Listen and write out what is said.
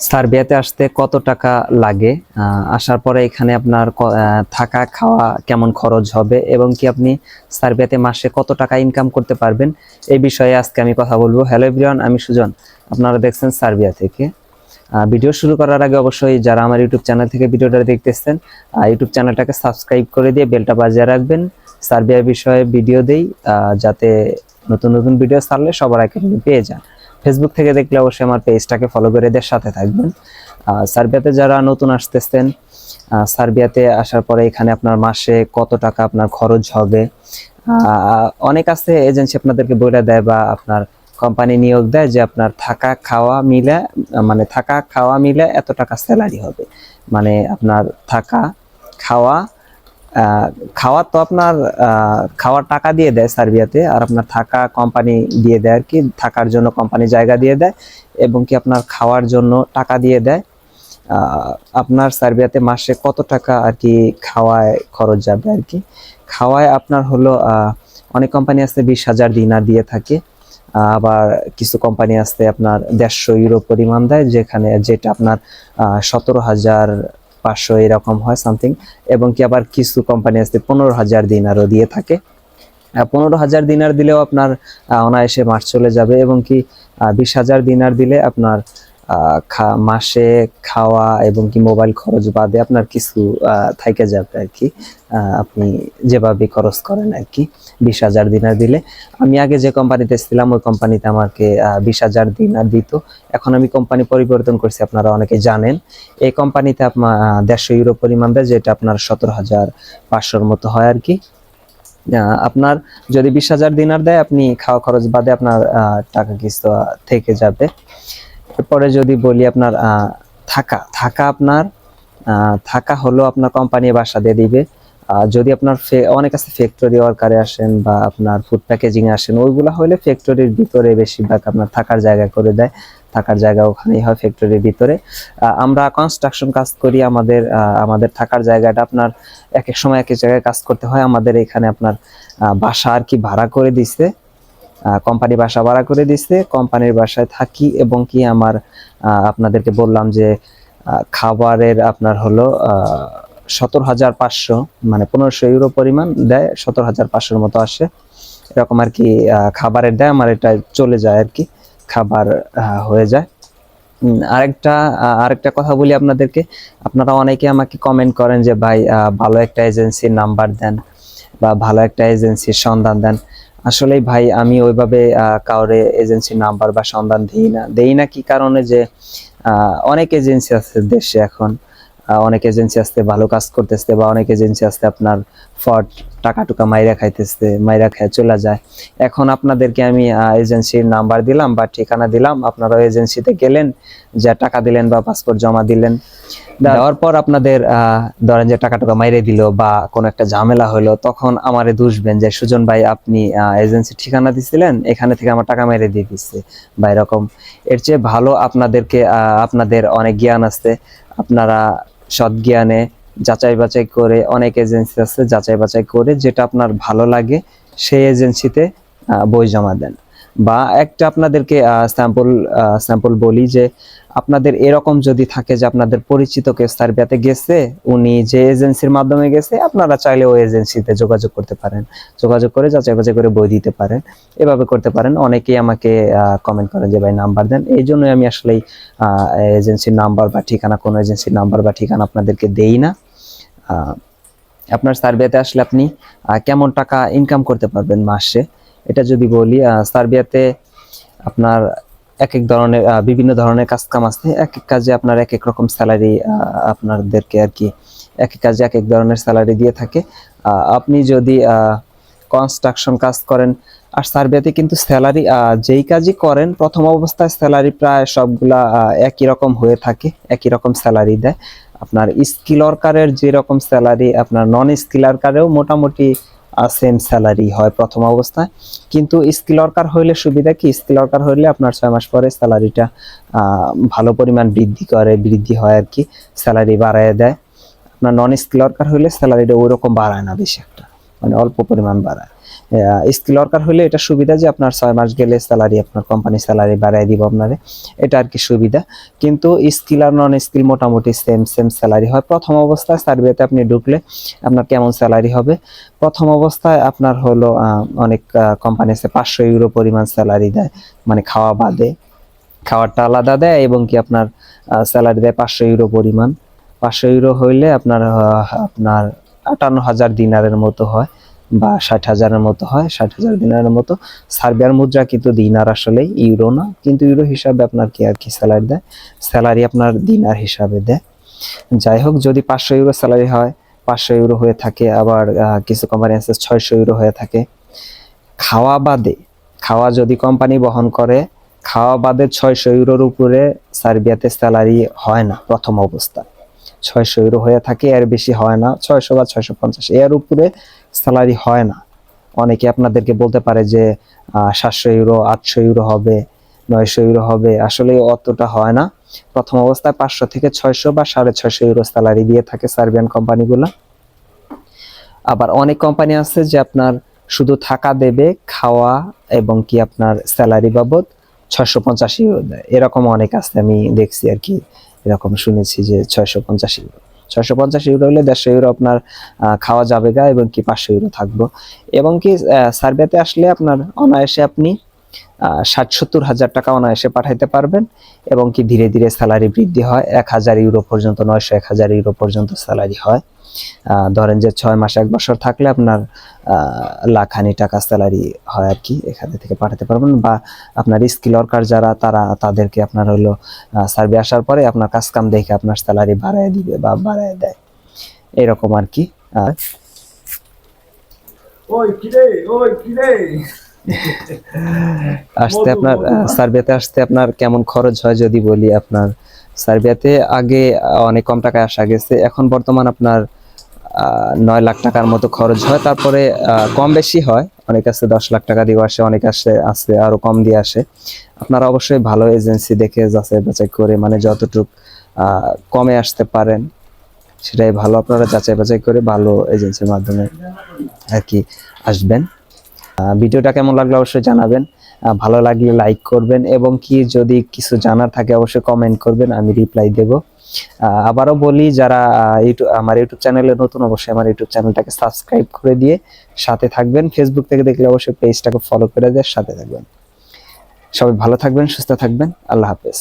সার্বিয়াতে আসতে কত টাকা লাগে? আসার পরে এখানে আপনার থাকা, খাওয়া কেমন খরচ হবে এবং কি আপনি সার্বিয়াতে মাসে কত টাকা ইনকাম করতে পারবেন? এই বিষয়ে আজকে আমি কথা বলব। হ্যালো এভরিওয়ান আমি সুজন। আপনারা দেখছেন সার্বিয়া থেকে। ভিডিও শুরু করার আগে অবশ্যই যারা আমার ইউটিউব চ্যানেল থেকে ভিডিওটা দেখতেছেন ইউটিউব চ্যানেলটাকে সাবস্ক্রাইব করে দিয়ে বেলটা বাজিয়ে রাখবেন। সার্বিয়া বিষয়ে ভিডিও দেই যাতে নতুন নতুন ভিডিও ছাড়লে সবার আগে পেয়ে যান। ফেসবুক থেকে দেখলে অবশ্যই আমার পেজটাকে ফলো করে এদের সাথে থাকবেন। সার্বিয়াতে যারা নতুন আসতেছেন সার্বিয়াতে আসার পরে এখানে আপনার মাসে কত টাকা আপনার খরচ হবে? অনেক আছে এজেন্সি আপনাদেরকে বলে দেয় বা আপনার কোম্পানি নিয়োগ দেয় যে আপনার থাকা খাওয়া মিলে মানে থাকা খাওয়া মিলে এত টাকা স্যালারি হবে। মানে আপনার থাকা, খাওয়া খাওয়া তো আপনার খাওয়ার টাকা দিয়ে দেয় সার্বিয়াতে, আর আপনার থাকা কোম্পানি দিয়ে দেয় আর কি, থাকার জন্য কোম্পানি জায়গা দিয়ে দেয়, এবং কি আপনার খাওয়ার জন্য টাকা দিয়ে দেয়। আপনার সার্বিয়াতে মাসে কত টাকা আর কি খাওয়ায় খরচ যাবে আর কি? খাওয়ায় আপনার হলো অনেক কোম্পানি আছে বিশ হাজার দিনার দিয়ে থাকে আবার কিছু কোম্পানি আছে আপনার দেড়শো ইউরো পরিমাণ দেয়, যেখানে যেটা আপনার সতেরো হাজার পাঁচশো এরকম হয় সামথিং এবং কি আবার কিছু কোম্পানি আছে, পনেরো হাজার দিনারও দিয়ে থাকে। পনেরো হাজার দিনার দিলেও আপনার অনায়াসে মাস চলে যাবে এবং কি বিশ হাজার দিনার দিলে আপনার মাসে খাওয়া এবং কি মোবাইল খরচ বাদে আপনার কিছু থাইকে যাবে আর কি আপনি যেভাবে খরচ করেন আর কি বিশ হাজার দিনার দিলে। আমি আগে যে কোম্পানিতে ছিলাম ওই কোম্পানিতে আমাকে বিশ হাজার দিনার দিত। এখন আমি কোম্পানি পরিবর্তন করছি আপনারা অনেকে জানেন। এই কোম্পানিতে আপনার দেড়শো ইউরো পরিমাণ দেয় যেটা আপনার সতেরো হাজার পাঁচশোর মতো হয় আর কি। আপনার যদি বিশ হাজার দিনার দেয় আপনি খাওয়া খরচ বাদে আপনার টাকা আহ, থেকে যাবে। এরপরে যদি বলি আপনার থাকা থাকা আপনার থাকা হলো আপনার কোম্পানি বাসা দিয়ে দিবে। যদি আপনার অনেক আছে ফ্যাক্টরি ওয়ার্কারে আসেন বা আপনার ফুড প্যাকেজিং আসেন, ওইগুলো হলে ফ্যাক্টরির ভিতরে বেশিরভাগ আপনার থাকার জায়গা করে দেয়। থাকার জায়গা ওখানেই হয় ফ্যাক্টরির ভিতরে। আমরা কনস্ট্রাকশন কাজ করি, আমাদের আমাদের থাকার জায়গাটা আপনার এক এক সময় এক এক জায়গায় কাজ করতে হয়। আমাদের এখানে আপনার বাসা আর কি ভাড়া করে দিছে। কোম্পানি বাসা ভাড়া করে দিছে। কোম্পানির বাসায় থাকি এবং কি আমার আপনাদেরকে বললাম যে খাবারের আপনার হলো সতেরো হাজার পাঁচশো মানে পনেরোশো ইউরো পরিমাণ দেয়, সতেরো হাজার পাঁচশোর মতো আসে। এরকম আর কি খাবারের দেয়, আমার এটা চলে যায় আর কি, খাবার হয়ে যায়। আরেকটা আরেকটা কথা বলি আপনাদেরকে। আপনারা অনেকে আমাকে কমেন্ট করেন যে, ভাই ভালো একটা এজেন্সির নাম্বার দেন বা ভালো একটা এজেন্সির সন্ধান দেন। আসলে ভাই, আমি ওইভাবে কাউরে এজেন্সির নাম্বার বা সন্ধান দিই না। দেই না কি কারণে যে অনেক এজেন্সি আছে দেশে এখন। অনেক এজেন্সি আসতে ভালো কাজ করতেছে বা অনেক এজেন্সি আসতে আপনার ফট টাকা টুকা মাইরা খাইতেছে মাইরা খায় চলে যায়। এখন আপনাদেরকে আমি এজেন্সির নাম্বার দিলাম বা ঠিকানা দিলাম। আপনারা এজেন্সিতে গেলেন যা টাকা দিলেন বা পাসপোর্ট জমা দিলেন। দেওয়ার পর আপনাদের ধরেন যে টাকা টুকা মাইরে দিল বা কোনো একটা ঝামেলা হলো তখন আমারে দুষবেন যে সুজন ভাই আপনি এজেন্সি ঠিকানা দিছিলেন এখানে থেকে আমার টাকা মেরে দিয়ে দিচ্ছে বা এরকম। এর চেয়ে ভালো আপনাদেরকে আহ, আপনাদের অনেক জ্ঞান আছে। আপনারা সৎ জ্ঞানে যাচাই বাছাই করে, অনেক এজেন্সি আছে যাচাই বাছাই করে যেটা আপনার ভালো লাগে, সেই এজেন্সিতে বই জমা দেন। বা একটা আপনাদেরকে স্যাম্পল স্যাম্পল বলি যে আপনাদের এরকম যদি থাকে যে আপনাদের পরিচিত কেউ সার্বিয়াতে গেছে, উনি যে এজেন্সির মাধ্যমে গেছে, আপনারা চাইলে ওই এজেন্সিতে যোগাযোগ করতে পারেন। যোগাযোগ করে যাচাই বাছাই করে বই দিতে পারেন। এভাবে করতে পারেন। অনেকেই আমাকে কমেন্ট করেন যে, ভাই নাম্বার দেন। এই জন্যই আমি আসলেই এজেন্সির নাম্বার বা ঠিকানা, কোনো এজেন্সির নাম্বার বা ঠিকানা আপনাদেরকে দেই না। আপনার সার্বিয়াতে আসলে আপনি কেমন টাকা ইনকাম করতে পারবেন মাসে? এটা যদি বলি সার্বিয়াতে আপনার এক এক ধরনের বিভিন্ন ধরনের কাজ কাম আছে। এক এক কাজে আপনার এক এক রকম স্যালারি আপনাদেরকে আর কি এক এক কাজে এক এক ধরনের স্যালারি দিয়ে থাকে। আপনি যদি কনস্ট্রাকশন কাজ করেন, আর সার্বিয়াতে কিন্তু স্যালারি যেই কাজই করেন, প্রথম অবস্থায় স্যালারি প্রায় সবগুলা একই রকম হয়ে থাকে, একই রকম স্যালারি দেয়। আপনার স্কিল ওয়ার্কারের যেরকম স্যালারি, আপনার নন স্কিল ওয়ার্কারেও মোটামুটি সেম স্যালারি হয় প্রথম অবস্থায়। কিন্তু স্কিল ওয়ার্কার হইলে সুবিধা কি? স্কিল ওয়ার্কার হইলে আপনার ছয় মাস পরে স্যালারিটা ভালো পরিমাণ বৃদ্ধি করে, বৃদ্ধি হয় আর কি। স্যালারি বাড়ায় দেয়। আপনার নন স্কিল ওয়ার্কার হইলে স্যালারিটা ওই রকম বাড়ায় না বেশি একটা। মানে অল্প পরিমাণ বাড়ায়। স্কিল ওয়ার্কার হলে এটা সুবিধা যে আপনার ছয় মাস গেলে স্যালারি আপনার কোম্পানি স্যালারি বাড়াই দিব আপনারে, এটা আর কি সুবিধা। কিন্তু স্কিল আর নন স্কিল মোটামুটি সেম সেম স্যালারি হয়। প্রথম অবস্থায় সার্ভেতে আপনি ঢুকলে আপনার কেমন স্যালারি হবে? প্রথম অবস্থায় আপনার হলো অনেক কোম্পানি আছে পাঁচশো ইউরো পরিমাণ স্যালারি দেয়। মানে খাওয়া বাদে। খাওয়ারটা আলাদা দেয় এবং কি আপনার স্যালারি দেয় পাঁচশো ইউরো পরিমাণ। পাঁচশো ইউরো হইলে আপনার আপনার আটান্ন হাজার দিনারের মতো হয় বা ষাট হাজারের মতো হয়, ষাট হাজার দিনারের মতো। সার্বিয়ার মুদ্রা কিন্তু দিনার আসলে ইউরো না, কিন্তু ইউরো হিসাবে আপনার কি আর কি স্যালারি দেয়? স্যালারি আপনার দিনার হিসাবে দেয়। যাই হোক, যদি পাঁচশো ইউরো স্যালারি হয়, পাঁচশো ইউরো হয়ে থাকে, আবার কিছু কোম্পানি আছে, ছয়শো ইউরো হয়ে থাকে। খাওয়া বাদে, খাওয়া যদি কোম্পানি বহন করে, খাওয়া বাদে ছয়শো ইউরোর উপরে সার্বিয়াতে স্যালারি হয় না প্রথম অবস্থায়। ছয়শো ইউরো হয়ে থাকে, এর বেশি হয় না। ছয়শো বা ছয়শো পঞ্চাশ, এর উপরে স্যালারি হয় না। অনেকে আপনাদেরকে বলতে পারে যে সাতশো ইউরো আটশো ইউরো হবে, নয়শো ইউরো হবে, আসলে অতটা হয় না। প্রথম অবস্থায় পাঁচশো থেকে ছয়শো বা সাড়ে ছয়শো ইউরো স্যালারি দিয়ে থাকে সার্বিয়ান কোম্পানিগুলো। আবার অনেক কোম্পানি আছে যে আপনার শুধু থাকা দেবে, খাওয়া এবং কি আপনার স্যালারি বাবদ, ছয়শো পঞ্চাশ ইউরো দেয় এরকম অনেক আছে আমি দেখছি আর কি। এরকম শুনেছি যে ছয়শো পঞ্চাশ ইউরো। ছয়শো পঞ্চাশ ইউরো হলে দেড়শো ইউরো আপনার খাওয়া যাবে গা এবং কি পাঁচশো ইউরো থাকব। এবং কি সার্ভেতে আসলে আপনার অনায়াসে আপনি ষাট সত্তর হাজার টাকা অনায়াসে পাঠাইতে পারবেন এবং কি ধীরে ধীরে স্যালারি বৃদ্ধি হয়। এক হাজার ইউরো পর্যন্ত, নয়শো এক হাজার ইউরো পর্যন্ত স্যালারি হয়। ধরেন যে ছয় মাস, এক বছর থাকলে আপনার লাখানি টাকা স্যালারি হয় আর কি এখানে থেকে পাঠাতে পারবেন বা আপনার স্কিল ওয়ার্কার যারা, তারা তাদেরকে আপনার হলো সার্ভে আসার পরে আপনার কাজ কাম দেখে আপনার স্যালারি বাড়ায় দিবে বা বাড়ায় দেয়। এরকম আর কি। ওই কিরে ওই কিরে। আসতে আপনার সার্ভেতে আসতে আপনার কেমন খরচ হয় যদি বলি আপনার? সার্বিয়াতে আগে অনেক কম টাকায় আসা গেছে। এখন বর্তমান আপনার নয় লাখ টাকার মতো খরচ হয়। তারপরে কম বেশি হয়। অনেক আছে, দশ লাখ টাকা দিয়ে আসে, অনেক আসে, আছে আরও কম দিয়ে আসে। আপনারা অবশ্যই ভালো এজেন্সি দেখে যাচাই বাছাই করে মানে যতটুক কমে আসতে পারেন, সেটাই ভালো। আপনারা যাচাই বাছাই করে ভালো এজেন্সির মাধ্যমে আর কি আসবেন। ভিডিওটা কেমন লাগল অবশ্যই জানাবেন। ভালো লাগলে লাইক করবেন এবং কি যদি কিছু জানার থাকে অবশ্যই কমেন্ট করবেন, আমি রিপ্লাই দেব। আবারও বলি, যারা ইউটিউব আমার ইউটিউব চ্যানেলে নতুন, অবশ্যই আমার ইউটিউব চ্যানেলটাকে সাবস্ক্রাইব করে দিয়ে সাথে থাকবেন। ফেসবুক থেকে দেখলে অবশ্যই পেজটাকে ফলো করে দিয়ে সাথে থাকবেন। সবাই ভালো থাকবেন, সুস্থ থাকবেন। আল্লাহ হাফেজ।